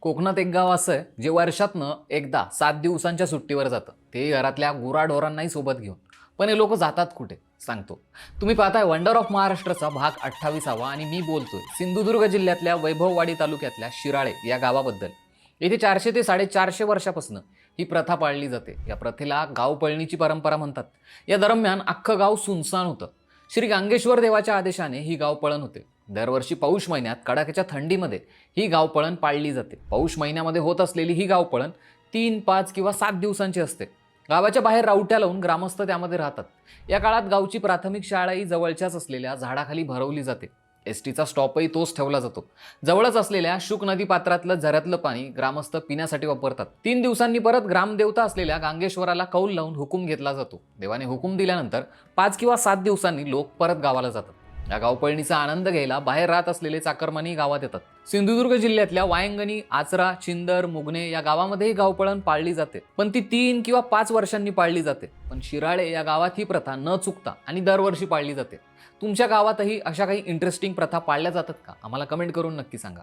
कोकणात एक गाव असं आहे जे वर्षातनं एकदा सात दिवसांच्या सुट्टीवर जातं. ते घरातल्या गुराढोरांनाही सोबत घेऊन. पण हे लोक जातात कुठे? सांगतो. तुम्ही पाहताय वंडर ऑफ महाराष्ट्राचा भाग अठ्ठावीसावा आणि मी बोलतोय सिंधुदुर्ग जिल्ह्यातल्या वैभववाडी तालुक्यातल्या शिराळे या गावाबद्दल. येथे चारशे ते साडेचारशे वर्षापासून ही प्रथा पाळली जाते. या प्रथेला गाव पळणीची परंपरा म्हणतात. या दरम्यान अख्खं गाव सुनसान होतं. श्री गांगेश्वर देवाच्या आदेशाने ही गाव पळण होते. दरवर्षी पौष महिन्यात कडाक्याच्या थंडीमध्ये ही गावपळण पाळली जाते. पौष महिन्यामध्ये होत असलेली ही गावपळण तीन पाच किंवा सात दिवसांची असते. गावाच्या बाहेर रावट्या लावून ग्रामस्थ त्यामध्ये राहतात. या काळात गावची प्राथमिक शाळाही जवळच्याच असलेल्या झाडाखाली भरवली जाते. एस टीचा स्टॉपही तोच ठेवला जातो. जवळच असलेल्या शुक नदी पात्रातलं झऱ्यातलं पाणी ग्रामस्थ पिण्यासाठी वापरतात. तीन दिवसांनी परत ग्रामदेवता असलेल्या गांगेश्वराला कौल लावून हुकूम घेतला जातो. देवाने हुकूम दिल्यानंतर पाच किंवा सात दिवसांनी लोक परत गावाला जातात. या गावपळणीचा आनंद घ्यायला बाहेर राहत असलेले चाकरमानी गावात येतात. सिंधुदुर्ग जिल्ह्यातल्या वायंगणी आचरा चिंदर मुगणे या गावामध्येही गावपळण पाळली जाते. पण ती तीन किंवा पाच वर्षांनी पाळली जाते. पण शिराळे या गावात ही प्रथा न चुकता आणि दरवर्षी पाळली जाते. तुमच्या गावातही अशा काही इंटरेस्टिंग प्रथा पाळल्या जातात का? आम्हाला कमेंट करून नक्की सांगा.